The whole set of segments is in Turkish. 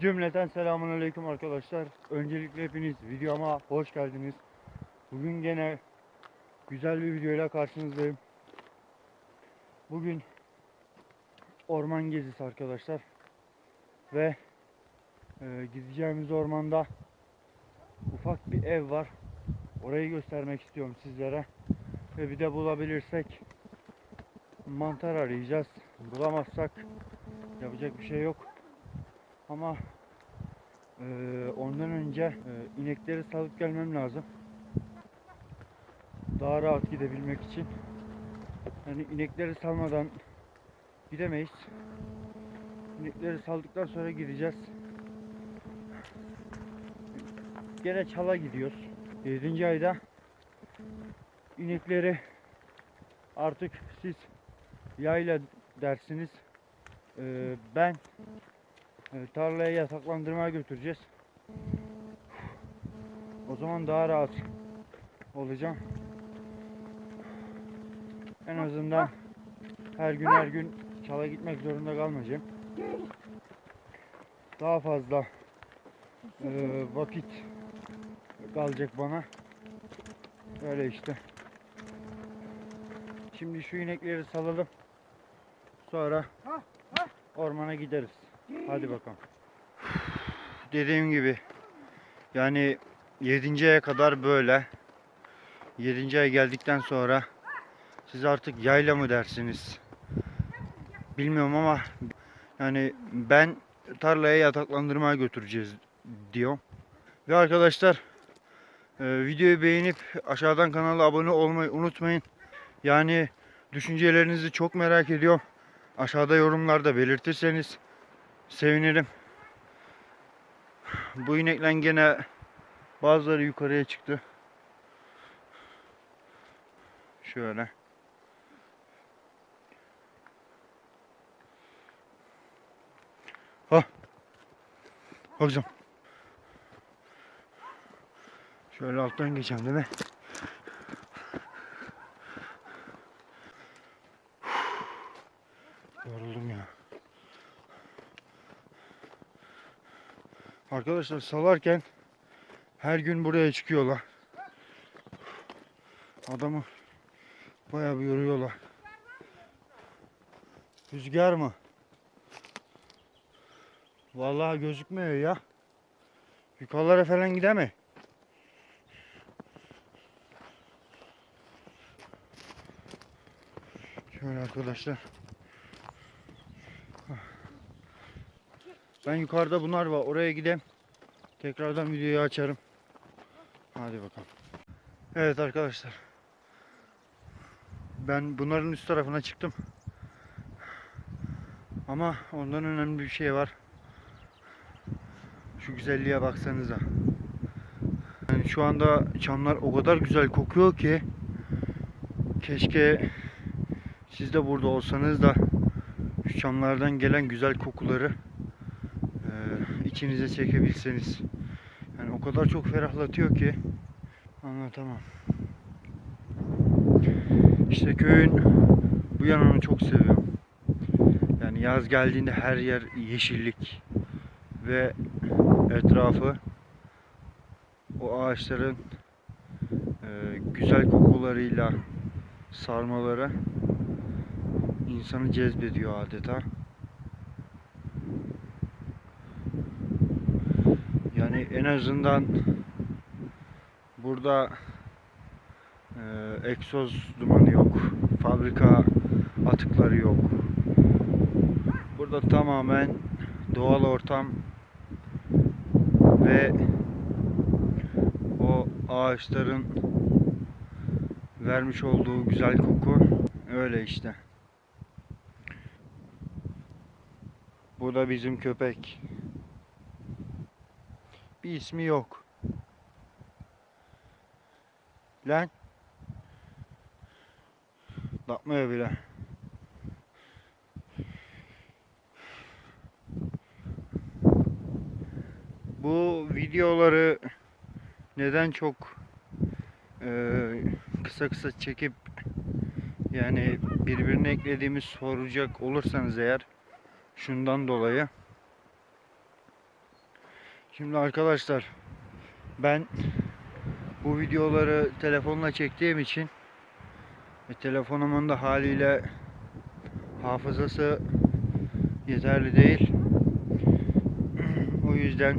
Cümleten selamun aleyküm arkadaşlar. Öncelikle hepiniz videoma hoş geldiniz. Bugün gene güzel bir videoyla karşınızdayım. Bugün orman gezisi arkadaşlar. Ve e, gideceğimiz ormanda ufak bir ev var. Orayı göstermek istiyorum sizlere. Ve bir de bulabilirsek mantar arayacağız. Bulamazsak yapacak bir şey yok. Ama eee, ondan önce eee, inekleri salıp gelmem lazım. Daha rahat gidebilmek için. Yani inekleri salmadan gidemeyiz. İnekleri saldıktan sonra gideceğiz. Gene çala gidiyoruz. 7. ayda inekleri artık siz yayla dersiniz. Eee, ben e, tarlaya yataklandırmaya götüreceğiz. O zaman daha rahat olacağım. En azından her gün her gün çala gitmek zorunda kalmayacağım. Daha fazla e, vakit kalacak bana. Öyle işte. Şimdi şu inekleri salalım. Sonra ormana gideriz. Hadi bakalım. Dediğim gibi yani 7. aya kadar böyle. 7. aya geldikten sonra siz artık yayla mı dersiniz? Bilmiyorum ama yani ben tarlaya yataklandırmaya götüreceğiz diyor. Ve arkadaşlar e, videoyu beğenip aşağıdan kanala abone olmayı unutmayın. Yani düşüncelerinizi çok merak ediyorum. Aşağıda yorumlarda belirtirseniz sevinirim. Bu inekle gene bazıları yukarıya çıktı. Şöyle. Ha. Bakacağım. Şöyle alttan geçeceğim değil mi? Yoruldum ya. Arkadaşlar salarken her gün buraya çıkıyorlar. Adamı bayağı bir yoruyorlar. Rüzgar mı? Vallahi gözükmüyor ya. Yukarılara falan gideme. Şöyle arkadaşlar. Ben yukarıda bunlar var. Oraya gideyim. Tekrardan videoyu açarım. Hadi bakalım. Evet arkadaşlar. Ben bunların üst tarafına çıktım. Ama ondan önemli bir şey var. Şu güzelliğe baksanıza. Yani şu anda çamlar o kadar güzel kokuyor ki keşke siz de burada olsanız da şu çamlardan gelen güzel kokuları içinize çekebilseniz. Yani o kadar çok ferahlatıyor ki anlatamam. İşte köyün bu yanını çok seviyorum. Yani yaz geldiğinde her yer yeşillik ve etrafı o ağaçların e, güzel kokularıyla sarmaları insanı cezbediyor adeta. Yani en azından burada e, egzoz dumanı yok. Fabrika atıkları yok. Burada tamamen doğal ortam ve o ağaçların vermiş olduğu güzel koku öyle işte. Bu da bizim köpek. Bir ismi yok. Lan. Bakmıyor bile. Bu videoları neden çok eee, kısa kısa çekip yani birbirine eklediğimiz soracak olursanız eğer şundan dolayı Şimdi arkadaşlar ben bu videoları telefonla çektiğim için ve telefonumun da haliyle hafızası yeterli değil. O yüzden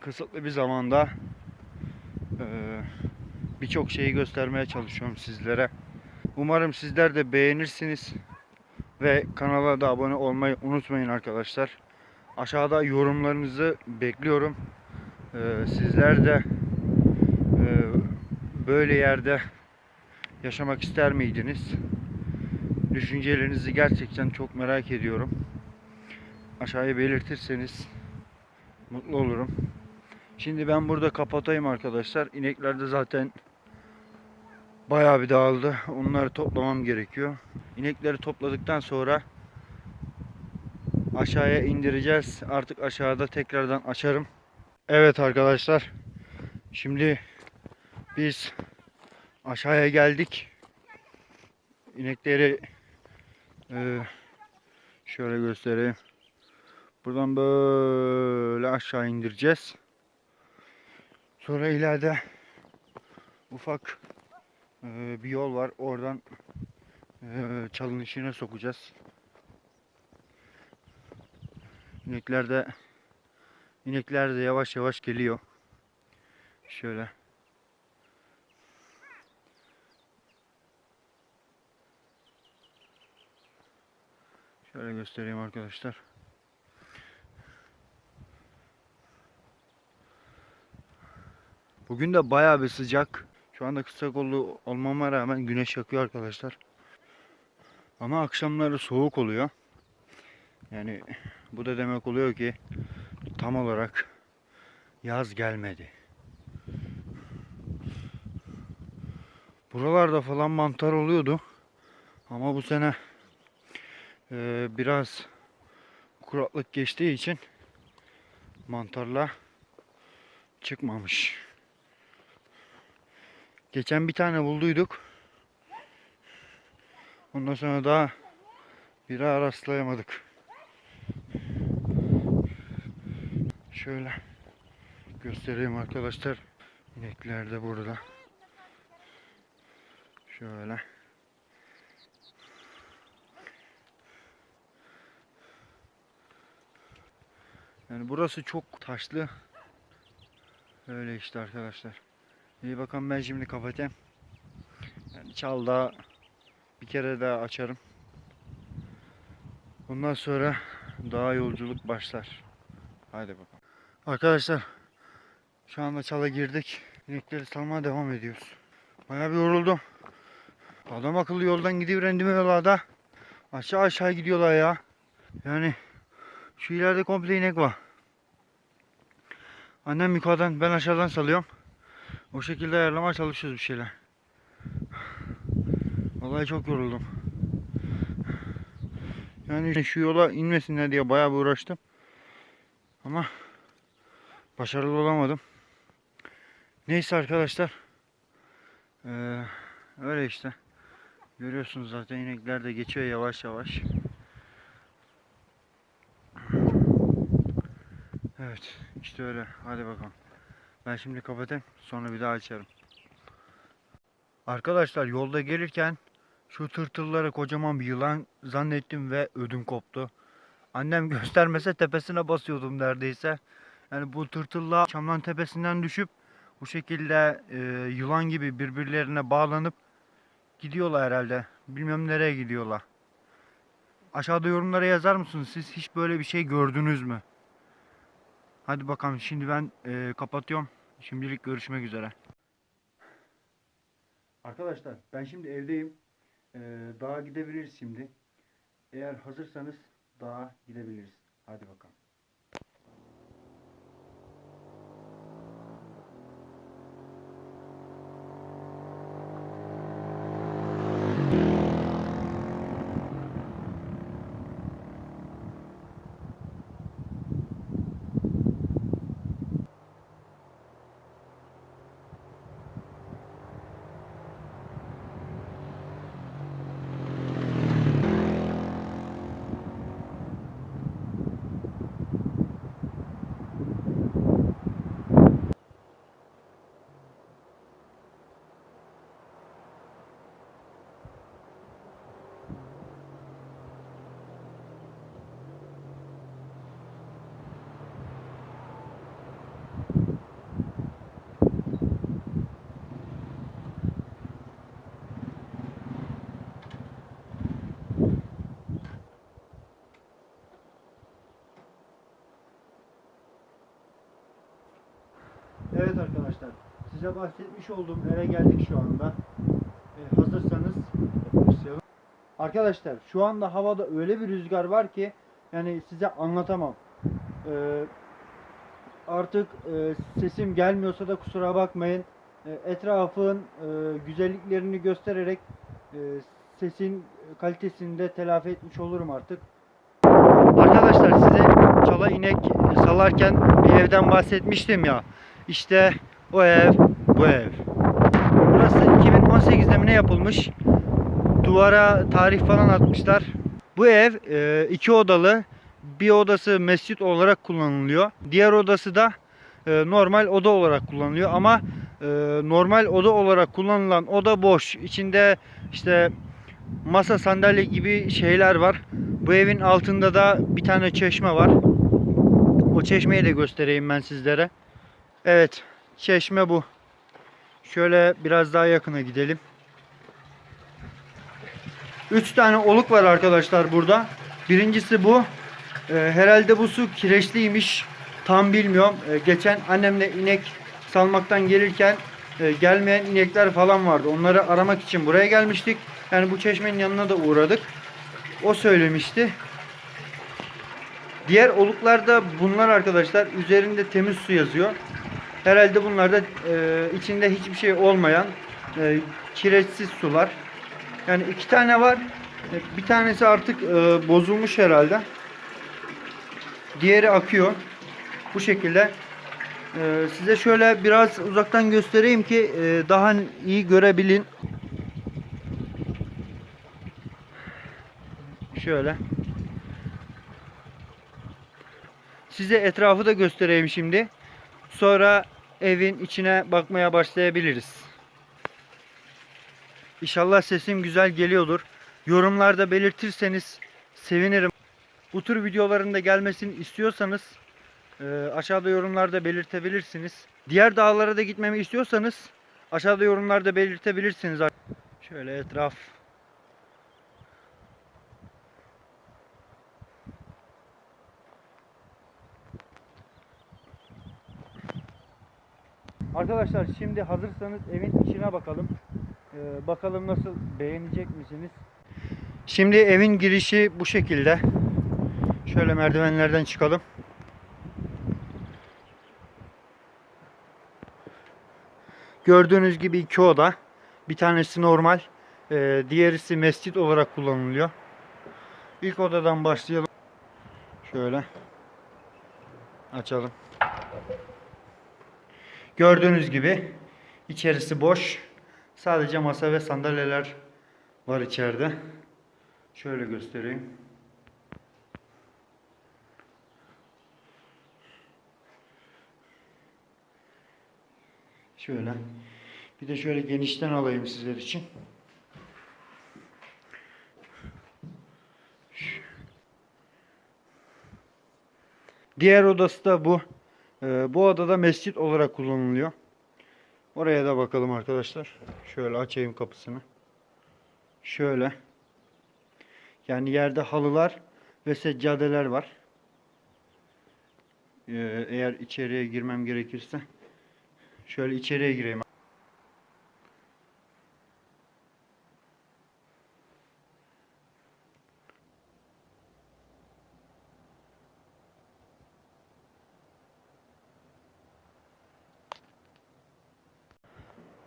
kısıtlı bir zamanda eee, birçok şeyi göstermeye çalışıyorum sizlere. Umarım sizler de beğenirsiniz ve kanala da abone olmayı unutmayın arkadaşlar. Aşağıda yorumlarınızı bekliyorum. Eee, sizler de eee, böyle yerde yaşamak ister miydiniz? Düşüncelerinizi gerçekten çok merak ediyorum. Aşağıya belirtirseniz mutlu olurum. Şimdi ben burada kapatayım arkadaşlar. İnekler de zaten bayağı bir dağıldı. Onları toplamam gerekiyor. İnekleri topladıktan sonra aşağıya indireceğiz. Artık aşağıda tekrardan açarım. Evet arkadaşlar. Şimdi biz aşağıya geldik. İnekleri e, şöyle göstereyim. Buradan böyle aşağı indireceğiz. Sonra ileride ufak e, bir yol var. Oradan e, çalın içine sokacağız. İnekler de inekler de yavaş yavaş geliyor. Şöyle. Şöyle göstereyim arkadaşlar. Bugün de bayağı bir sıcak. Şu anda kısa kollu olmama rağmen güneş yakıyor arkadaşlar. Ama akşamları soğuk oluyor. Yani bu da demek oluyor ki tam olarak yaz gelmedi. Buralarda falan mantar oluyordu. Ama bu sene eee, biraz kuraklık geçtiği için mantarla çıkmamış. Geçen bir tane bulduyduk. Ondan sonra daha bir daha rastlayamadık. Şöyle göstereyim arkadaşlar. İnekler de burada. Şöyle. Yani burası çok taşlı. Öyle işte arkadaşlar. İyi bakalım ben şimdi kapatayım. Yani çal daha bir kere daha açarım. Bundan sonra daha yolculuk başlar. Haydi bakalım. Arkadaşlar şu anda çala girdik. İnekleri salmaya devam ediyoruz. Bayağı bir yoruldum. Adam akıllı yoldan gidiyor rendime yollarda. Aşağı aşağı gidiyorlar ya. Yani şu ileride komple inek var. Annem yukarıdan ben aşağıdan salıyorum. O şekilde ayarlamaya çalışıyoruz bir şeyler. Vallahi çok yoruldum. Yani şu yola inmesinler diye bayağı bir uğraştım. Ama başarılı olamadım. Neyse arkadaşlar. Ee, öyle işte. Görüyorsunuz zaten inekler de geçiyor yavaş yavaş. Evet işte öyle. Hadi bakalım. Ben şimdi kapatayım. Sonra bir daha açarım. Arkadaşlar yolda gelirken şu tırtılları kocaman bir yılan zannettim ve ödüm koptu. Annem göstermese tepesine basıyordum neredeyse. Yani bu tırtıllar çamlan tepesinden düşüp bu şekilde e, yılan gibi birbirlerine bağlanıp gidiyorlar herhalde. Bilmem nereye gidiyorlar. Aşağıda yorumlara yazar mısınız? Siz hiç böyle bir şey gördünüz mü? Hadi bakalım şimdi ben e, kapatıyorum. Şimdilik görüşmek üzere. Arkadaşlar ben şimdi evdeyim. E, dağa gidebiliriz şimdi. Eğer hazırsanız dağa gidebiliriz. Hadi bakalım. Evet arkadaşlar, size bahsetmiş olduğum eve geldik şu anda. Ee, hazırsanız başlayalım. Arkadaşlar, şu anda havada öyle bir rüzgar var ki yani size anlatamam. Ee, artık e, sesim gelmiyorsa da kusura bakmayın. E, etrafın e, güzelliklerini göstererek e, sesin kalitesini de telafi etmiş olurum artık. Arkadaşlar size çala inek salarken bir evden bahsetmiştim ya. İşte o ev, bu ev. Burası 2018'de mi ne yapılmış? Duvara tarih falan atmışlar. Bu ev e, iki odalı. Bir odası mescit olarak kullanılıyor. Diğer odası da e, normal oda olarak kullanılıyor. Ama e, normal oda olarak kullanılan oda boş. İçinde işte masa sandalye gibi şeyler var. Bu evin altında da bir tane çeşme var. O çeşmeyi de göstereyim ben sizlere. Evet, çeşme bu. Şöyle biraz daha yakına gidelim. 3 tane oluk var arkadaşlar burada. Birincisi bu. Ee, herhalde bu su kireçliymiş. Tam bilmiyorum. Ee, geçen annemle inek salmaktan gelirken e, gelmeyen inekler falan vardı. Onları aramak için buraya gelmiştik. Yani bu çeşmenin yanına da uğradık. O söylemişti. Diğer oluklarda bunlar arkadaşlar üzerinde temiz su yazıyor. Herhalde bunlar da e, içinde hiçbir şey olmayan e, kireçsiz sular. Yani iki tane var. E, Bir tanesi artık e, bozulmuş herhalde. Diğeri akıyor. Bu şekilde. E, size şöyle biraz uzaktan göstereyim ki e, daha iyi görebilin. Şöyle. Size etrafı da göstereyim şimdi. Sonra evin içine bakmaya başlayabiliriz. İnşallah sesim güzel geliyordur. Yorumlarda belirtirseniz sevinirim. Bu tür videoların da gelmesini istiyorsanız e, aşağıda yorumlarda belirtebilirsiniz. Diğer dağlara da gitmemi istiyorsanız aşağıda yorumlarda belirtebilirsiniz. Şöyle etraf Arkadaşlar şimdi hazırsanız evin içine bakalım. Ee, bakalım nasıl beğenecek misiniz? Şimdi evin girişi bu şekilde. Şöyle merdivenlerden çıkalım. Gördüğünüz gibi iki oda. Bir tanesi normal. ee, diğerisi mescit olarak kullanılıyor. İlk odadan başlayalım. Şöyle. Açalım. Gördüğünüz gibi içerisi boş. Sadece masa ve sandalyeler var içeride. Şöyle göstereyim. Şöyle. Bir de şöyle genişten alayım sizler için. Diğer odası da bu. Ee, bu odada mescit olarak kullanılıyor. Oraya da bakalım arkadaşlar. Şöyle açayım kapısını. Şöyle. Yani yerde halılar ve seccadeler var. Ee, eğer içeriye girmem gerekirse. Şöyle içeriye gireyim.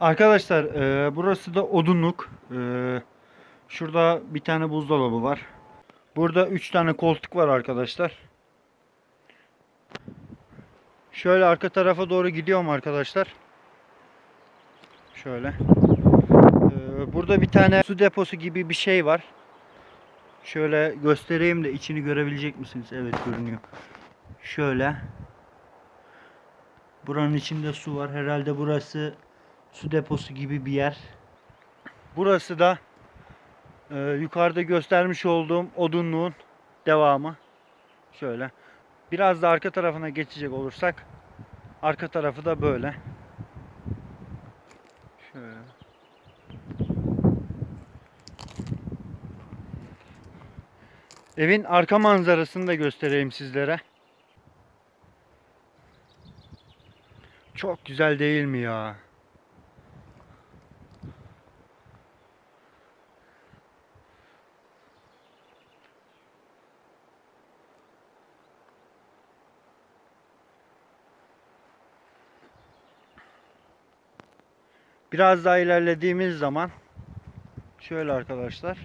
Arkadaşlar e, burası da odunluk. E, şurada bir tane buzdolabı var. Burada 3 tane koltuk var arkadaşlar. Şöyle arka tarafa doğru gidiyorum arkadaşlar. Şöyle. E, burada bir tane su deposu gibi bir şey var. Şöyle göstereyim de içini görebilecek misiniz? Evet görünüyor. Şöyle. Buranın içinde su var. Herhalde burası su deposu gibi bir yer. Burası da e, yukarıda göstermiş olduğum odunluğun devamı. Şöyle. Biraz da arka tarafına geçecek olursak arka tarafı da böyle. Şöyle. Evin arka manzarasını da göstereyim sizlere. Çok güzel değil mi ya? Biraz daha ilerlediğimiz zaman şöyle arkadaşlar.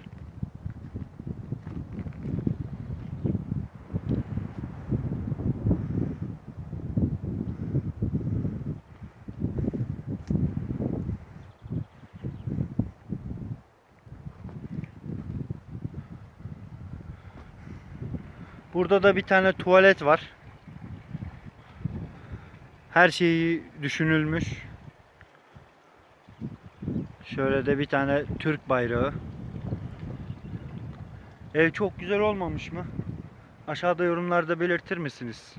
Burada da bir tane tuvalet var. Her şeyi düşünülmüş. Şöyle de bir tane Türk bayrağı. Ev çok güzel olmamış mı? Aşağıda yorumlarda belirtir misiniz?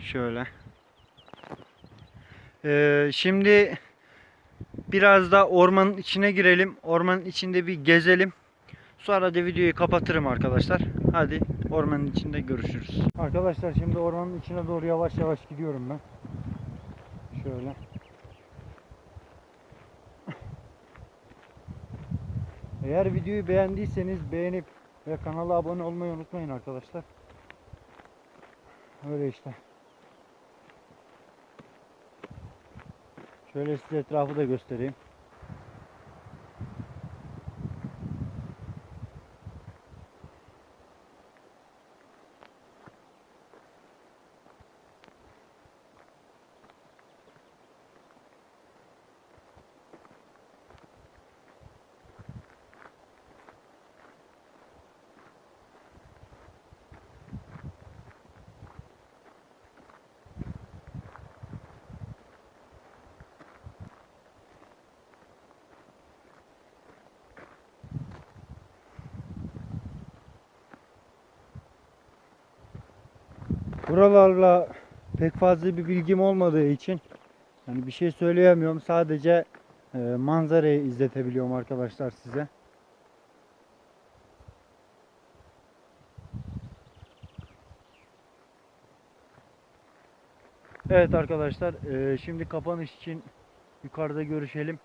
Şöyle. Ee, şimdi biraz da ormanın içine girelim. Ormanın içinde bir gezelim. Sonra da videoyu kapatırım arkadaşlar. Hadi ormanın içinde görüşürüz. Arkadaşlar şimdi ormanın içine doğru yavaş yavaş gidiyorum ben. Şöyle. Eğer videoyu beğendiyseniz beğenip ve kanala abone olmayı unutmayın arkadaşlar. Öyle işte. Şöyle size etrafı da göstereyim. Buralarla pek fazla bir bilgim olmadığı için yani bir şey söyleyemiyorum. Sadece e, manzarayı izletebiliyorum arkadaşlar size. Evet arkadaşlar e, şimdi kapanış için yukarıda görüşelim.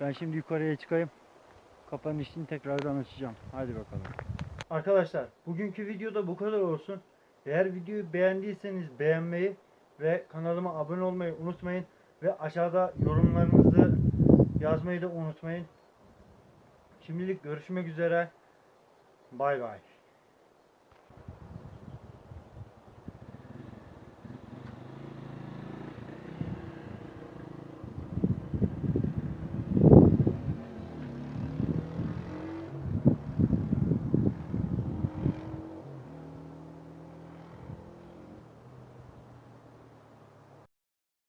Ben şimdi yukarıya çıkayım. Kapanış için tekrardan açacağım. Hadi bakalım. Arkadaşlar bugünkü videoda bu kadar olsun. Eğer videoyu beğendiyseniz beğenmeyi ve kanalıma abone olmayı unutmayın. Ve aşağıda yorumlarınızı yazmayı da unutmayın. Şimdilik görüşmek üzere. Bay bay.